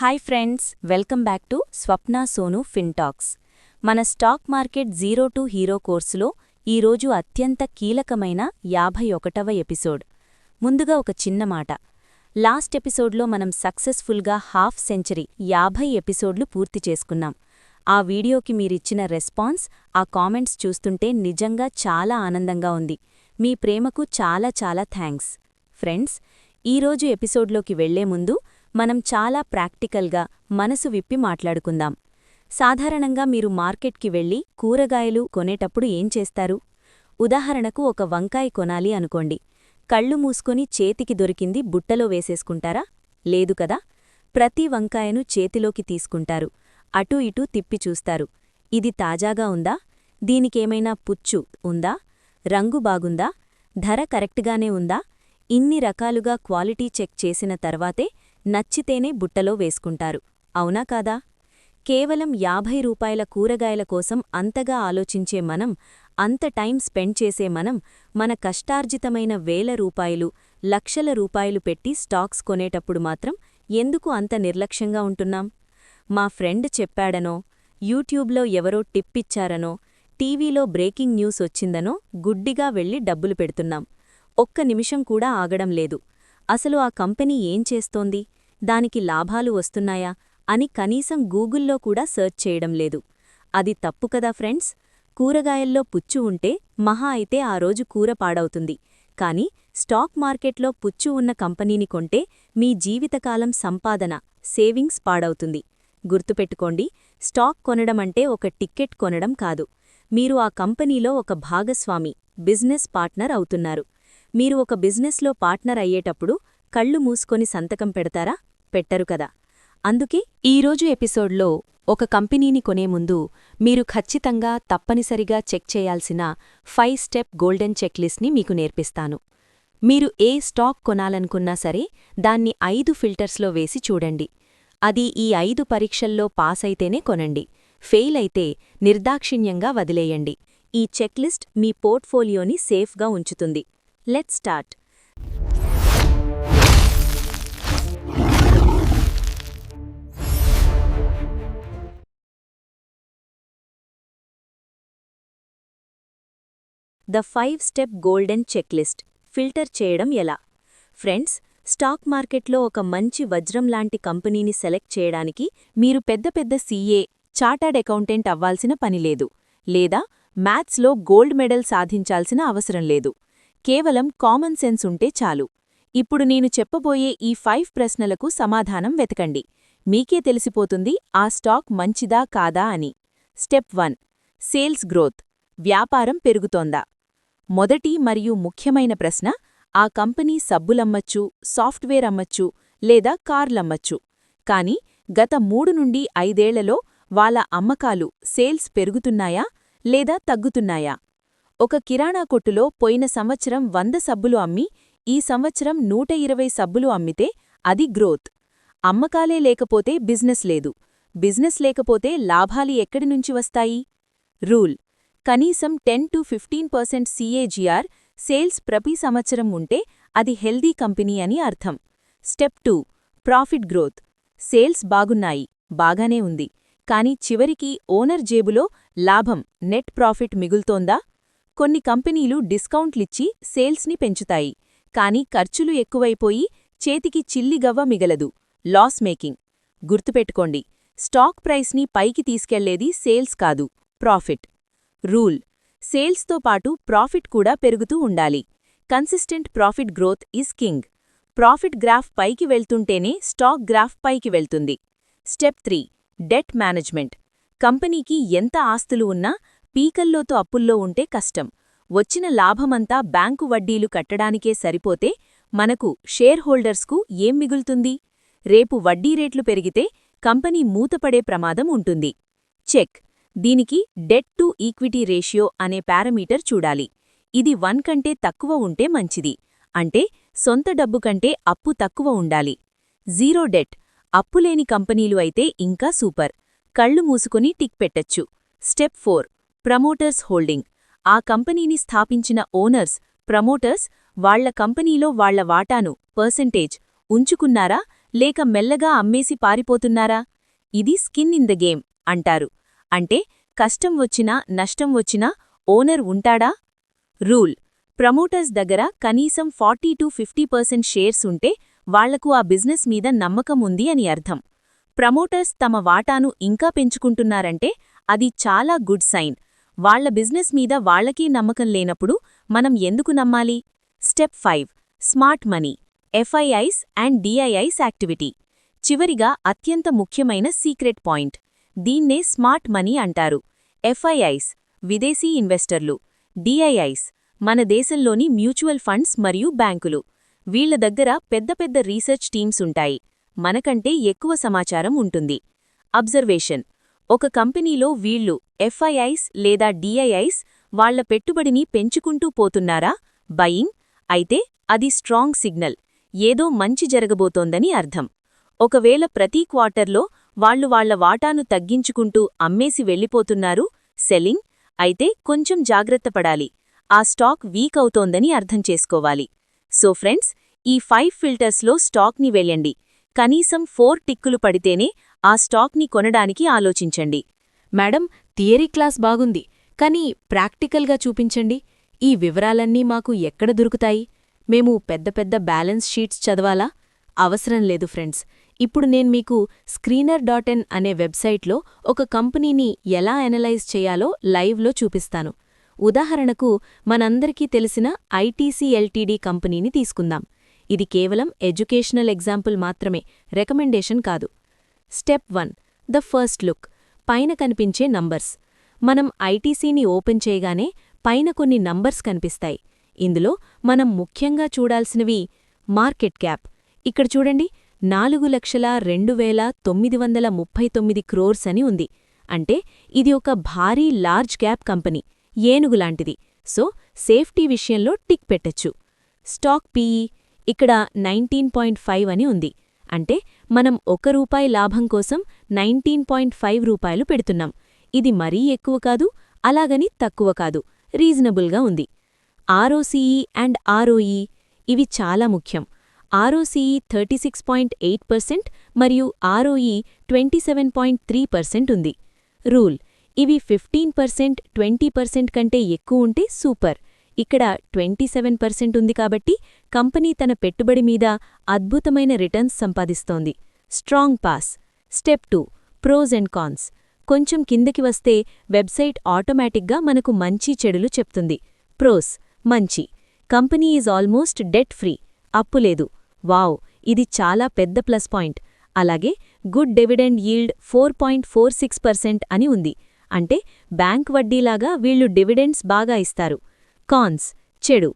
Hi friends welcome back to Swapna Sonu Fintax మన stock market zero to hero కోర్సులో ఈరోజు అత్యంత కీలకమైన యాభై ఒకటవ ఎపిసోడ్ ముందుగా ఒక చిన్న మాట. లాస్ట్ ఎపిసోడ్లో మనం సక్సెస్ఫుల్గా హాఫ్ సెంచరీ యాభై ఎపిసోడ్లు పూర్తి చేసుకున్నాం. ఆ వీడియోకి మీరిచ్చిన రెస్పాన్స్ ఆ కామెంట్స్ చూస్తుంటే నిజంగా చాలా ఆనందంగా ఉంది. మీ ప్రేమకు చాలా చాలా థ్యాంక్స్ ఫ్రెండ్స్ ఈరోజు ఎపిసోడ్లోకి వెళ్ళే ముందు మనం చాలా ప్రాక్టికల్గా మనసు విప్పి మాట్లాడుకుందాం. సాధారణంగా మీరు మార్కెట్కి వెళ్ళి కూరగాయలు కొనేటప్పుడు ఏం చేస్తారు? ఉదాహరణకు ఒక వంకాయ కొనాలి అనుకోండి. కళ్ళు మూసుకొని చేతికి దొరికింది బుట్టలో వేసేసుకుంటారా? లేదు కదా? ప్రతి వంకాయను చేతిలోకి తీసుకుంటారు. అటూ ఇటూ తిప్పి చూస్తారు. ఇది తాజాగా ఉందా? దీనికేమైనా పుచ్చు ఉందా? రంగు బాగుందా? ధర కరెక్ట్గానే ఉందా? ఇన్ని రకాలుగా క్వాలిటీ చెక్ చేసిన తర్వాతే నచ్చితేనే బుట్టలో వేసుకుంటారు. అవునా కాదా? కేవలం యాభై రూపాయల కూరగాయల కోసం అంతగా ఆలోచించే మనం అంత టైం స్పెండ్ చేసే మనం మన కష్టార్జితమైన వేల రూపాయలు లక్షల రూపాయలు పెట్టి స్టాక్స్ కొనేటప్పుడు మాత్రం ఎందుకు అంత నిర్లక్ష్యంగా ఉంటున్నాం? మా ఫ్రెండ్ చెప్పాడనో యూట్యూబ్లో ఎవరో టిప్పిచ్చారనో టీవీలో బ్రేకింగ్ న్యూస్ వచ్చిందనో గుడ్డిగా వెళ్ళి డబ్బులు పెడుతున్నాం. ఒక్క నిమిషం కూడా ఆగడం లేదు. అసలు ఆ కంపెనీ ఏం చేస్తోంది? దానికి లాభాలు వస్తున్నాయా? అని కనీసం గూగుల్లో కూడా సర్చ్ చేయడం లేదు. అది తప్పు కదా ఫ్రెండ్స్? కూరగాయల్లో పుచ్చు ఉంటే మహా అయితే ఆ రోజు కూర పాడవుతుంది. కాని స్టాక్ మార్కెట్లో పుచ్చు ఉన్న కంపెనీని కొంటే మీ జీవితకాలం సంపాదన సేవింగ్స్ పాడవుతుంది. గుర్తుపెట్టుకోండి స్టాక్ కొనడమంటే ఒక టిక్కెట్ కొనడం కాదు. మీరు ఆ కంపెనీలో ఒక భాగస్వామి బిజినెస్ పార్ట్నర్ అవుతున్నారు. మీరు ఒక బిజినెస్లో పార్ట్నర్ అయ్యేటప్పుడు కళ్ళు మూసుకొని సంతకం పెడతారా? పెట్టరు కదా. అందుకే ఈరోజు ఎపిసోడ్లో ఒక కంపెనీని కొనే ముందు మీరు ఖచ్చితంగా తప్పనిసరిగా చెక్ చేయాల్సిన ఫైవ్ స్టెప్ గోల్డెన్ చెక్లిస్ట్ని మీకు నేర్పిస్తాను. మీరు ఏ స్టాక్ కొనాలనుకున్నా సరే దాన్ని ఐదు ఫిల్టర్స్లో వేసి చూడండి. అది ఈ ఐదు పరీక్షల్లో పాస్ అయితేనే కొనండి. ఫెయిల్ అయితే నిర్దాక్షిణ్యంగా వదిలేయండి. ఈ చెక్లిస్ట్ మీ పోర్ట్ఫోలియోని సేఫ్గా ఉంచుతుంది. Let start the five step golden checklist filter చేయడం ఎలా? ఫ్రెండ్స్ స్టాక్ మార్కెట్లో ఒక మంచి వజ్రం లాంటి కంపెనీని సెలెక్ట్ చేయడానికి మీరు పెద్ద పెద్ద సీఏ చార్టర్డ్ అకౌంటెంట్ అవ్వాల్సిన పనిలేదు లేదా మ్యాథ్స్లో గోల్డ్ మెడల్ సాధించాల్సిన అవసరం లేదు. కేవలం కామన్ సెన్స్ ఉంటే చాలు. ఇప్పుడు నేను చెప్పబోయే ఈ ఫైవ్ ప్రశ్నలకు సమాధానం వెతకండి. మీకే తెలిసిపోతుంది ఆ స్టాక్ మంచిదా కాదా అని. స్టెప్ వన్ సేల్స్ గ్రోత్ వ్యాపారం పెరుగుతోందా? మొదటి మరియు ముఖ్యమైన ప్రశ్న ఆ కంపెనీ సబ్బులమ్మచ్చు సాఫ్ట్వేర్ అమ్మచ్చు లేదా కార్లమ్మచ్చు. కాని గత మూడు నుండి ఐదేళ్ళలో వాళ్ళ అమ్మకాలు సేల్స్ పెరుగుతున్నాయా లేదా తగ్గుతున్నాయా? ఒక కిరాణా కొట్టులో పోయిన సంవత్సరం వంద సబ్బులు అమ్మి ఈ సంవత్సరం నూట ఇరవై సబ్బులు అమ్మితే అది గ్రోత్. అమ్మకాలే లేకపోతే బిజినెస్ లేదు. బిజినెస్ లేకపోతే లాభాలి ఎక్కడినుంచి వస్తాయి? రూల్. కనీసం ten to fifteen percent CAGR sales ప్రతి సంవత్సరం ఉంటే అది హెల్దీ కంపెనీ అని అర్థం. Step two. Profit growth. Sales బాగున్నాయి బాగానే ఉంది. కాని చివరికి ఓనర్ జేబులో లాభం నెట్ ప్రాఫిట్ మిగుల్తోందా? కొన్ని కంపెనీలు డిస్కౌంట్లిచ్చి సేల్స్ని పెంచుతాయి. కాని ఖర్చులు ఎక్కువైపోయి చేతికి చిల్లిగవ్వ మిగలదు. Loss making. గుర్తుపెట్టుకోండి స్టాక్ ప్రైస్ని పైకి తీసుకెళ్ళేది సేల్స్ కాదు ప్రాఫిట్. రూల్. సేల్స్తో పాటు ప్రాఫిట్ కూడా పెరుగుతూ ఉండాలి. Consistent profit growth is king. Profit graph పైకి వెళ్తుంటేనే స్టాక్ గ్రాఫ్ పైకి వెళ్తుంది. Step three. Debt management. కంపెనీకి ఎంత ఆస్తులు ఉన్నా పీకల్లోతో అప్పుల్లో ఉంటే కష్టం. వచ్చిన లాభమంతా బ్యాంకు వడ్డీలు కట్టడానికే సరిపోతే మనకు షేర్ హోల్డర్స్కు ఏం మిగులుతుంది? రేపు వడ్డీ రేట్లు పెరిగితే కంపెనీ మూతపడే ప్రమాదం ఉంటుంది. చెక్. దీనికి డెట్ టు ఈక్విటీ రేషియో అనే పారామీటర్ చూడాలి. ఇది వన్ కంటే తక్కువ ఉంటే మంచిది. అంటే సొంత డబ్బు కంటే అప్పు తక్కువ ఉండాలి. Zero debt. అప్పులేని కంపెనీలు అయితే ఇంకా సూపర్. కళ్ళు మూసుకొని టిక్ పెట్టచ్చు. Step four. Promoters holding. ఆ కంపెనీని స్థాపించిన ఓనర్స్ ప్రమోటర్స్ వాళ్ళ కంపెనీలో వాళ్ళ వాటాను పర్సెంటేజ్ ఉంచుకున్నారా? లేక మెల్లగా అమ్మేసి పారిపోతున్నారా? ఇది స్కిన్ ఇన్ ద గేమ్ అంటారు. అంటే కష్టం వచ్చినా నష్టం వచ్చినా ఓనర్ ఉంటాడా? రూల్. ప్రమోటర్స్ దగ్గర కనీసం forty to fifty percent shares ఉంటే వాళ్ళకు ఆ బిజినెస్ మీద నమ్మకం ఉంది అని అర్థం. ప్రమోటర్స్ తమ వాటాను ఇంకా పెంచుకుంటున్నారంటే అది చాలా గుడ్ సైన్. వాళ్ళ బిజినెస్ మీద వాళ్ళకీ నమ్మకం లేనప్పుడు మనం ఎందుకు నమ్మాలి? Step five. Smart money FIIs and DIIs activity. చివరిగా అత్యంత ముఖ్యమైన సీక్రెట్ పాయింట్. దీన్నే స్మార్ట్ మనీ అంటారు. ఎఫ్ఐఐస్ విదేశీ ఇన్వెస్టర్లు. డిఐఐస్ మన దేశంలోని మ్యూచువల్ ఫండ్స్ మరియు బ్యాంకులు. వీళ్ళ దగ్గర పెద్ద పెద్ద రీసెర్చ్ టీమ్స్ ఉంటాయి. మనకంటే ఎక్కువ సమాచారం ఉంటుంది. అబ్జర్వేషన్ ఒక కంపెనీలో వీళ్ళు ఎఫ్ఐఐస్ లేదా డిఐఐస్ వాళ్ళ పెట్టుబడిని పెంచుకుంటూ పోతున్నారా? బయింగ్. అయితే అది స్ట్రాంగ్ సిగ్నల్. ఏదో మంచి జరగబోతోందని అర్థం. ఒకవేళ ప్రతి క్వార్టర్లో వాళ్ళు వాళ్ళ వాటాను తగ్గించుకుంటూ అమ్మేసి వెళ్ళిపోతున్నారు సెల్లింగ్. అయితే కొంచెం జాగ్రత్తపడాలి ఆ స్టాక్ వీక్ అవుతోందని అర్థం చేసుకోవాలి. సో ఫ్రెండ్స్ ఈ ఫైవ్ ఫిల్టర్స్లో స్టాక్ని వెళ్ళండి కనీసం ఫోర్ టిక్కులు పడితేనే ఆ స్టాక్ని కొనడానికి ఆలోచించండి. మేడం థియరీ క్లాస్ బాగుంది కానీ ప్రాక్టికల్గా చూపించండి. ఈ వివరాలన్నీ మాకు ఎక్కడ దొరుకుతాయి? మేము పెద్ద పెద్ద బ్యాలెన్స్ షీట్స్ చదవాలా? అవసరం లేదు ఫ్రెండ్స్. ఇప్పుడు నేను మీకు స్క్రీనర్ డాట్ ఇన్ అనే వెబ్సైట్లో ఒక కంపెనీని ఎలా అనలైజ్ చేయాలో లైవ్లో చూపిస్తాను. ఉదాహరణకు మనందరికీ తెలిసిన ఐటీసీ ఎల్టీడీ కంపెనీని తీసుకుందాం. ఇది కేవలం ఎడ్యుకేషనల్ ఎగ్జాంపుల్ మాత్రమే రికమెండేషన్ కాదు. Step one the first look పైన కనిపించే నంబర్స్. మనం ఐటీసీని ఓపెన్ చేయగానే పైన కొన్ని నంబర్స్ కనిపిస్తాయి. ఇందులో మనం ముఖ్యంగా చూడాల్సినవి మార్కెట్ క్యాప్. ఇక్కడ చూడండి నాలుగు లక్షల రెండు వేల తొమ్మిది వందల ముప్పై తొమ్మిది క్రోర్స్ అని ఉంది. అంటే ఇది ఒక భారీ లార్జ్ క్యాప్ కంపెనీ ఏనుగులాంటిది సో సేఫ్టీ విషయంలో టిక్ పెట్టచ్చు. స్టాక్ పీఈ ఇక్కడ నైన్టీన్ పాయింట్ ఫైవ్ అని ఉంది. అంటే మనం ఒక రూపాయి లాభం కోసం నైన్టీన్ పాయింట్ ఫైవ్ రూపాయలు పెడుతున్నాం. ఇది మరీ ఎక్కువ కాదు అలాగని తక్కువ కాదు. రీజనబుల్గా ఉంది. ఆర్ఓసీఈ అండ్ ఆర్ఓఈ ఇవి చాలా ముఖ్యం. ROCE thirty six point eight percent మరియు ROE twenty seven point three percent ఉంది. రూల్ ఇవి ఫిఫ్టీన్ పర్సెంట్ ట్వంటీ పర్సెంట్ కంటే ఎక్కువ ఉంటే సూపర్. ఇక్కడ ట్వంటీ సెవెన్ పర్సెంట్ ఉంది కాబట్టి కంపెనీ తన పెట్టుబడి మీద అద్భుతమైన returns సంపాదిస్తోంది. Strong pass. Step two. Pros and cons. కొంచెం కిందకి వస్తే వెబ్సైట్ ఆటోమేటిక్గా మనకు మంచి చెడులు చెప్తుంది. ప్రోస్. మంచి. Company is almost debt free. అప్పులేదు wow. ఇది చాలా పెద్ద ప్లస్ పాయింట్. అలాగే good dividend yield four point four six percent అని ఉంది. అంటే బ్యాంక్ వడ్డీలాగా వీళ్ళు డివిడెండ్స్ బాగా ఇస్తారు. కాన్స్ చెడు.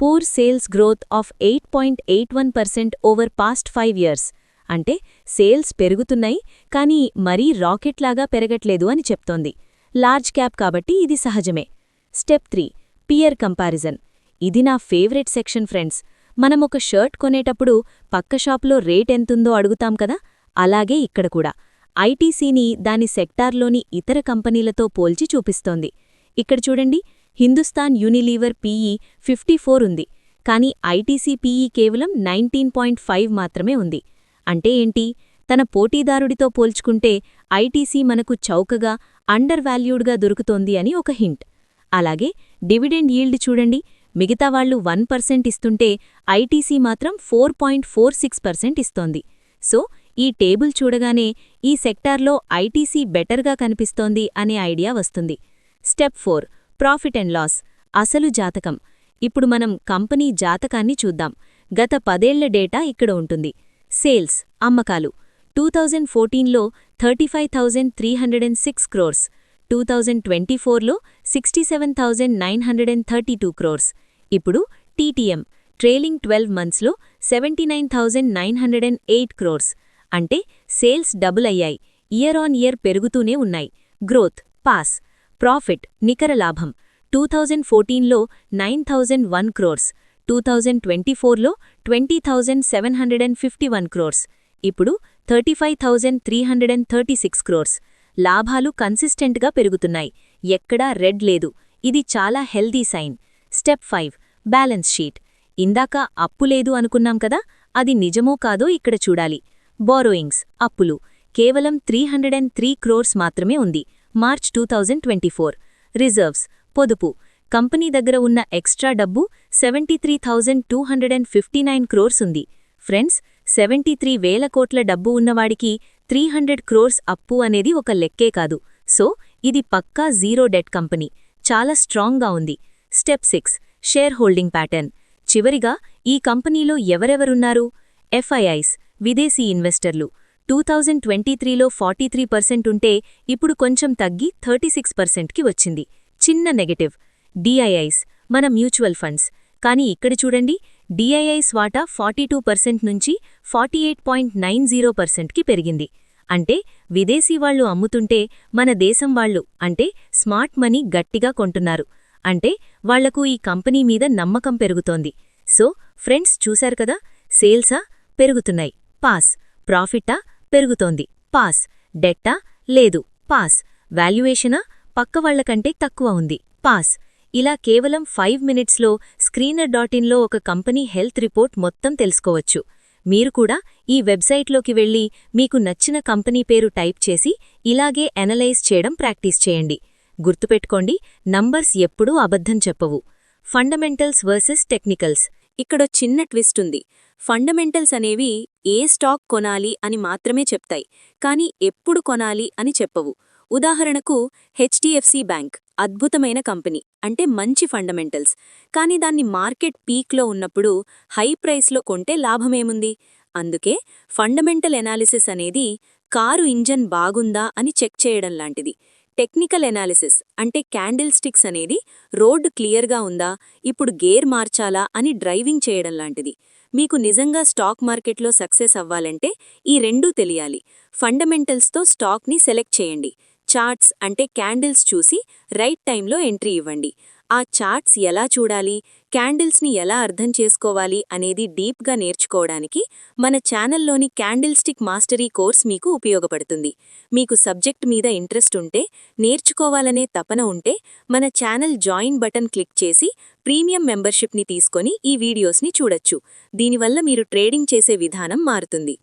Poor sales growth of eight point eight one percent over past five years అంటే సేల్స్ పెరుగుతున్నాయి కానీ మరీ రాకెట్లాగా పెరగట్లేదు అని చెప్తోంది. లార్జ్ క్యాప్ కాబట్టి ఇది సహజమే. స్టెప్ త్రీ పియర్ కంపారిజన్ ఇది నా ఫేవరెట్ సెక్షన్ ఫ్రెండ్స్ మనం ఒక షర్ట్ కొనేటప్పుడు పక్క షాప్లో రేట్ ఎంతుందో అడుగుతాం కదా? అలాగే ఇక్కడ కూడా. ఐటీసీని దాని సెక్టార్లోని ఇతర కంపెనీలతో పోల్చి చూపిస్తోంది. ఇక్కడ చూడండి. Hindustan Unilever PE fifty four ఉంది. కానీ ఐటీసీ పీఈ కేవలం నైన్టీన్ పాయింట్ ఫైవ్ మాత్రమే ఉంది. అంటే ఏంటి? తన పోటీదారుడితో పోల్చుకుంటే ఐటీసీ మనకు చౌకగా అండర్ వాల్యూడ్గా దొరుకుతోంది అని ఒక హింట్. అలాగే డివిడెండ్ ఈల్డ్ చూడండి. మిగతా వాళ్ళు వన్ పర్సెంట్ ఇస్తుంటే ఐటీసీ మాత్రం four point four six percent ఇస్తోంది. సో ఈ టేబుల్ చూడగానే ఈ సెక్టార్లో ఐటీసీ బెటర్గా కనిపిస్తోంది అనే ఐడియా వస్తుంది. Step four. Profit and loss. అసలు జాతకం. ఇప్పుడు మనం కంపెనీ జాతకాన్ని చూద్దాం. గత పదేళ్ళ డేటా ఇక్కడ ఉంటుంది. సేల్స్ అమ్మకాలు. టూ థౌజండ్ ఫోర్టీన్లో thirty five thousand three hundred and six crores. Two thousand twenty ఫోర్లో sixty seven thousand nine hundred and thirty two crores. ఇప్పుడు టీటీఎం ట్రేలింగ్ ట్వెల్వ్ మంత్స్లో seventy nine thousand nine hundred and eight crores. అంటే sales double అయ్యాయి. Year on year పెరుగుతూనే ఉన్నాయి. Growth pass. Profit నికర లాభం. Two thousand ఫోర్టీన్లో nine thousand one crores. Two thousand twenty ఫోర్లో twenty thousand seven hundred and fifty one crores. ఇప్పుడు thirty five thousand three hundred and thirty six crores. లాభాలు కన్సిస్టెంట్గా పెరుగుతున్నాయి. ఎక్కడా రెడ్ లేదు. ఇది చాలా healthy sign. Step five balance sheet. ఇందాక అప్పు లేదు అనుకున్నాం కదా అది నిజమో కాదో ఇక్కడ చూడాలి. బారోయింగ్స్ అప్పులు. కేవలం three hundred and three crores మాత్రమే ఉంది. March two thousand twenty four. Reserves. పొదుపు. కంపెనీ దగ్గర ఉన్న ఎక్స్ట్రా డబ్బు seventy three thousand two hundred and fifty nine crores ఉంది. ఫ్రెండ్స్ సెవెంటీ త్రీ వేల కోట్ల డబ్బు ఉన్నవాడికి త్రీ హండ్రెడ్ క్రోర్స్ అప్పు అనేది ఒక లెక్కే కాదు. సో ఇది పక్కా జీరో డెట్ కంపెనీ. చాలా స్ట్రాంగ్గా ఉంది. Step six. Share holding pattern. చివరిగా ఈ కంపెనీలో ఎవరెవరున్నారు? ఎఫ్ఐఐస్. విదేశీ ఇన్వెస్టర్లు. టూ థౌజండ్ ట్వంటీ త్రీలో ఫార్టీ త్రీ పర్సెంట్ ఉంటే ఇప్పుడు కొంచెం తగ్గి థర్టీ సిక్స్ పర్సెంట్కి వచ్చింది. చిన్న నెగటివ్. డిఐఐస్ మన మ్యూచువల్ ఫండ్స్. కానీ ఇక్కడ చూడండి డిఐఐస్ వాటా ఫార్టీ టూ పర్సెంట్ నుంచి forty eight point nine zero పర్సెంట్కి పెరిగింది. అంటే విదేశీ వాళ్ళు అమ్ముతుంటే మన దేశం వాళ్ళు అంటే స్మార్ట్ మనీ గట్టిగా కొంటున్నారు. అంటే వాళ్ళకు ఈ కంపెనీ మీద నమ్మకం పెరుగుతోంది. సో ఫ్రెండ్స్ చూశారు కదా సేల్సా పెరుగుతున్నాయి. పాస్. ప్రాఫిటా పెరుగుతోంది. పాస్. డెట్టా? లేదు. పాస్. వాల్యుయేషనా? పక్కవాళ్ళకంటే తక్కువ ఉంది. పాస్. ఇలా కేవలం ఫైవ్ మినిట్స్లో స్క్రీనర్ డాట్ ఇన్లో ఒక కంపెనీ హెల్త్ రిపోర్ట్ మొత్తం తెలుసుకోవచ్చు. మీరు కూడా ఈ వెబ్సైట్లోకి వెళ్ళి మీకు నచ్చిన కంపెనీ పేరు టైప్ చేసి ఇలాగే అనలైజ్ చేయడం ప్రాక్టీస్ చేయండి. గుర్తుపెట్టుకోండి నంబర్స్ ఎప్పుడూ అబద్ధం చెప్పవు. Fundamentals versus technicals. ఇక్కడో చిన్న ట్విస్ట్ ఉంది. ఫండమెంటల్స్ అనేవి ఏ స్టాక్ కొనాలి అని మాత్రమే చెప్తాయి. కానీ ఎప్పుడు కొనాలి అని చెప్పవు. ఉదాహరణకు హెచ్డిఎఫ్సి బ్యాంక్ అద్భుతమైన కంపెనీ అంటే మంచి ఫండమెంటల్స్. కానీ దాన్ని మార్కెట్ పీక్లో ఉన్నప్పుడు హై ప్రైస్లో కొంటే లాభమేముంది? అందుకే ఫండమెంటల్ ఎనాలిసిస్ అనేది కారు ఇంజన్ బాగుందా అని చెక్ చేయడం లాంటిది. టెక్నికల్ ఎనాలిసిస్ అంటే క్యాండిల్ స్టిక్స్ అనేది రోడ్డు క్లియర్గా ఉందా ఇప్పుడు గేర్ మార్చాలా అని డ్రైవింగ్ చేయడం లాంటిది. మీకు నిజంగా స్టాక్ మార్కెట్లో సక్సెస్ అవ్వాలంటే ఈ రెండూ తెలియాలి. ఫండమెంటల్స్తో స్టాక్ని సెలెక్ట్ చేయండి. చార్ట్స్ అంటే క్యాండిల్స్ చూసి రైట్ టైంలో ఎంట్రీ ఇవ్వండి. ఆ చార్ట్స్ ఎలా చూడాలి? క్యాండిల్స్ని ఎలా అర్థం చేసుకోవాలి? అనేది డీప్గా నేర్చుకోవడానికి మన ఛానల్లోని క్యాండిల్ స్టిక్ మాస్టరీ కోర్స్ మీకు ఉపయోగపడుతుంది. మీకు సబ్జెక్ట్ మీద ఇంట్రెస్ట్ ఉంటే నేర్చుకోవాలనే తపన ఉంటే మన ఛానల్ జాయిన్ బటన్ క్లిక్ చేసి ప్రీమియం మెంబర్షిప్ని తీసుకొని ఈ వీడియోస్ని చూడొచ్చు. దీనివల్ల మీరు ట్రేడింగ్ చేసే విధానం మారుతుంది.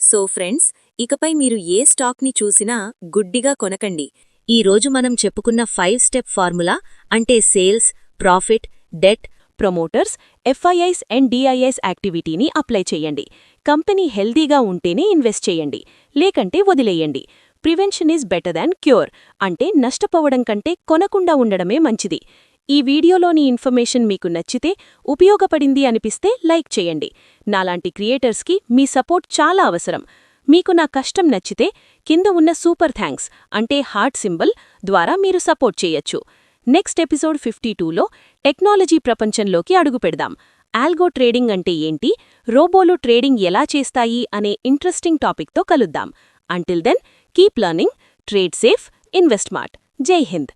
సో ఫ్రెండ్స్ ఇకపై మీరు ఏ స్టాక్ని చూసినా గుడ్డిగా కొనకండి. ఈ రోజు మనం చెప్పుకున్న ఫైవ్ స్టెప్ ఫార్ములా అంటే sales profit debt promoters FIIs and DIIs యాక్టివిటీని apply చేయండి. కంపెనీ హెల్దీగా ఉంటేనే ఇన్వెస్ట్ చేయండి. లేకంటే వదిలేయండి. Prevention is better than cure. అంటే నష్టపోవడం కంటే కొనకుండా ఉండడమే మంచిది. ఈ వీడియోలోని ఇన్ఫర్మేషన్ మీకు నచ్చితే ఉపయోగపడింది అనిపిస్తే లైక్ చేయండి. నాలాంటి క్రియేటర్స్కి మీ సపోర్ట్ చాలా అవసరం. మీకు నా కష్టం నచ్చితే కింద ఉన్న సూపర్ థ్యాంక్స్ అంటే హార్ట్ సింబల్ ద్వారా మీరు సపోర్ట్ చేయొచ్చు. నెక్స్ట్ ఎపిసోడ్ ఫిఫ్టీ టూలో టెక్నాలజీ ప్రపంచంలోకి అడుగుపెడదాం ఆల్గో ట్రేడింగ్ అంటే ఏంటి? రోబోలు ట్రేడింగ్ ఎలా చేస్తాయి? అనే ఇంట్రెస్టింగ్ టాపిక్తో కలుద్దాం. Until then keep learning trade safe invest smart జై హింద్.